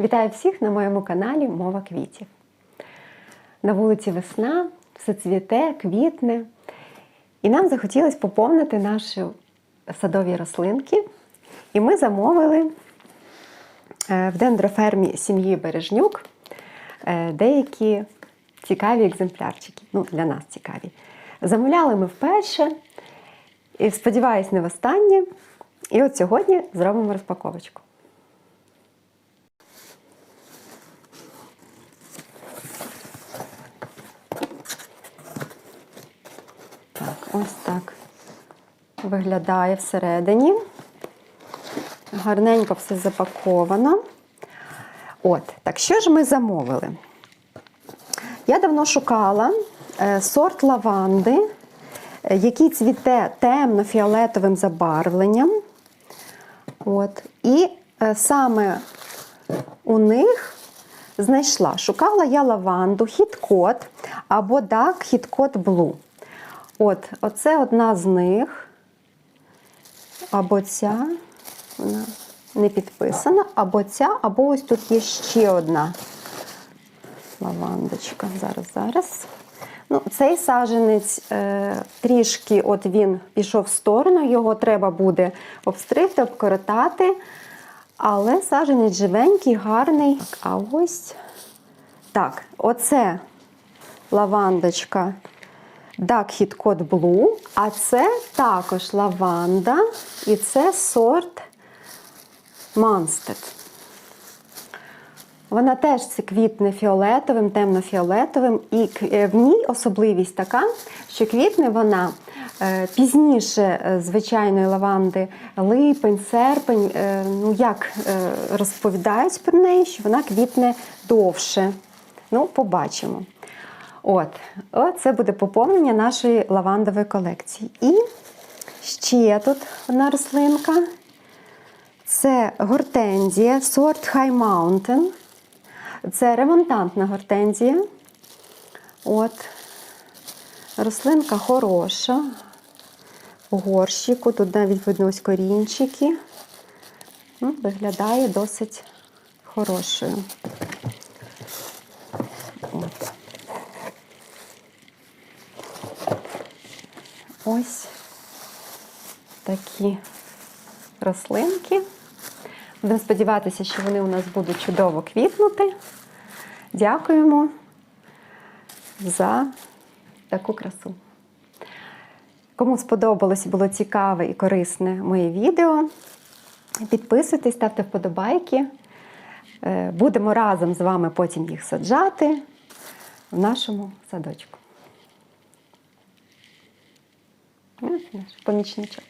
Вітаю всіх на моєму каналі Мова квітів. На вулиці весна, все цвіте, квітне. І нам захотілося поповнити наші садові рослинки. І ми замовили е, в дендрофермі сім'ї Бережнюк е, деякі цікаві екземплярчики. Ну, для нас цікаві. Замовляли ми вперше. І сподіваюсь, не востаннє. І от сьогодні зробимо розпаковочку. Так, ось так виглядає всередині. Гарненько все запаковано. От, так що ж ми замовили? Я давно шукала е, сорт лаванди, е, який цвіте темно-фіолетовим забарвленням. От, і е, саме у них знайшла, шукала я лаванду хіткот або дак хіткот блу. От, оце одна з них. Або ця, вона не підписана, або ця, або ось тут є ще одна лавандочка. Зараз, зараз. Ну, цей саженець е, трішки от він пішов в сторону, його треба буде обстригти, обкоротати. Але саженець живенький, гарний. А ось так, оце лавандочка Duck Hit Code Blue, а це також лаванда, і це сорт Monstead. Вона теж це квітне фіолетовим, темно-фіолетовим, і е, в ній особливість така, що квітне вона е, пізніше е, звичайної лаванди, липень, серпень. Ну, як розповідають про неї, що вона квітне довше. Ну, побачимо. От, от це буде поповнення нашої лавандової колекції. І ще тут одна рослинка. Це гортензія, сорт High Mountain. Це ремонтантна гортензія. От. Рослинка хороша. У горщику. Тут навіть видно ось корінчики. Ну, Виглядає досить хорошою. От. Ось такі рослинки. Будемо сподіватися, що вони у нас будуть чудово квітнути. Дякуємо за таку красу. Кому сподобалось було цікаве і корисне моє відео, підписуйтесь, ставте вподобайки. Е, Будемо разом з вами потім їх саджати в нашому садочку. Ось наш помічничок.